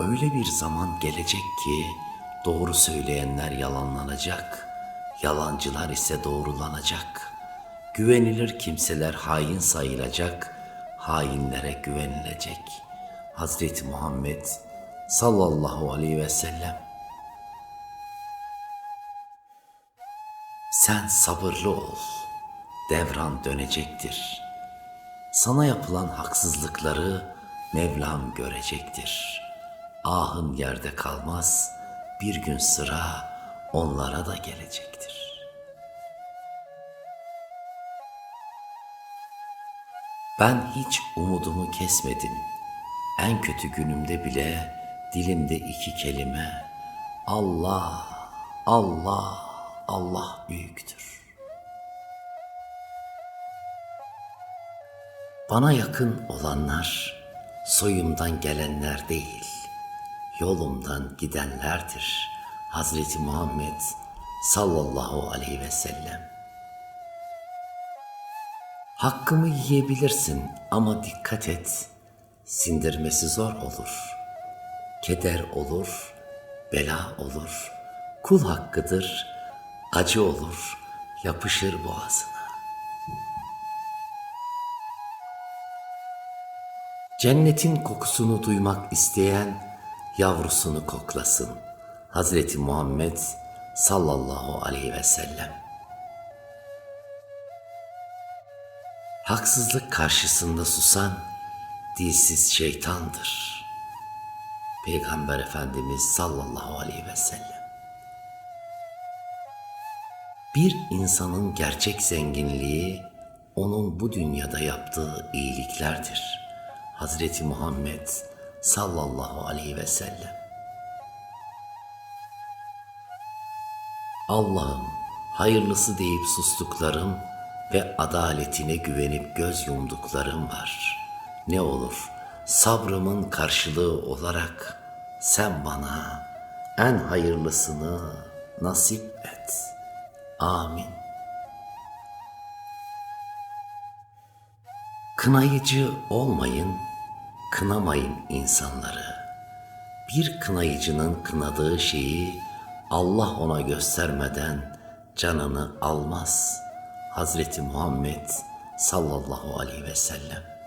Öyle bir zaman gelecek ki doğru söyleyenler yalanlanacak, yalancılar ise doğrulanacak. Güvenilir kimseler hain sayılacak, hainlere güvenilecek. Hazreti Muhammed sallallahu aleyhi ve sellem Sen sabırlı ol. Devran dönecektir. Sana yapılan haksızlıkları Mevlam görecektir. Ahın yerde kalmaz. Bir gün sıra onlara da gelecektir. Ben hiç umudumu kesmedim. En kötü günümde bile dilimde iki kelime Allah, Allah, Allah büyüktür. Bana yakın olanlar soyumdan gelenler değil, yolumdan gidenlerdir. Hazreti Muhammed sallallahu aleyhi ve sellem. Hakkımı yiyebilirsin ama dikkat et. Sindirmesi zor olur. Keder olur, bela olur. Kul hakkıdır, acı olur, yapışır boğazına. Cennetin kokusunu duymak isteyen yavrusunu koklasın. Hazreti Muhammed sallallahu aleyhi ve sellem. Haksızlık karşısında susan dilsiz şeytandır. Peygamber Efendimiz sallallahu aleyhi ve sellem. Bir insanın gerçek zenginliği onun bu dünyada yaptığı iyiliklerdir. Hazreti Muhammed sallallahu aleyhi ve sellem. Allah'ım hayırlısı deyip sustuklarım ve adaletine güvenip göz yumduklarım var. Ne olur sabrımın karşılığı olarak sen bana en hayırlısını nasip et. Amin. Kınayıcı olmayın, kınamayın insanları. Bir kınayıcının kınadığı şeyi Allah ona göstermeden canını almaz. Hazreti Muhammed sallallahu aleyhi ve sellem.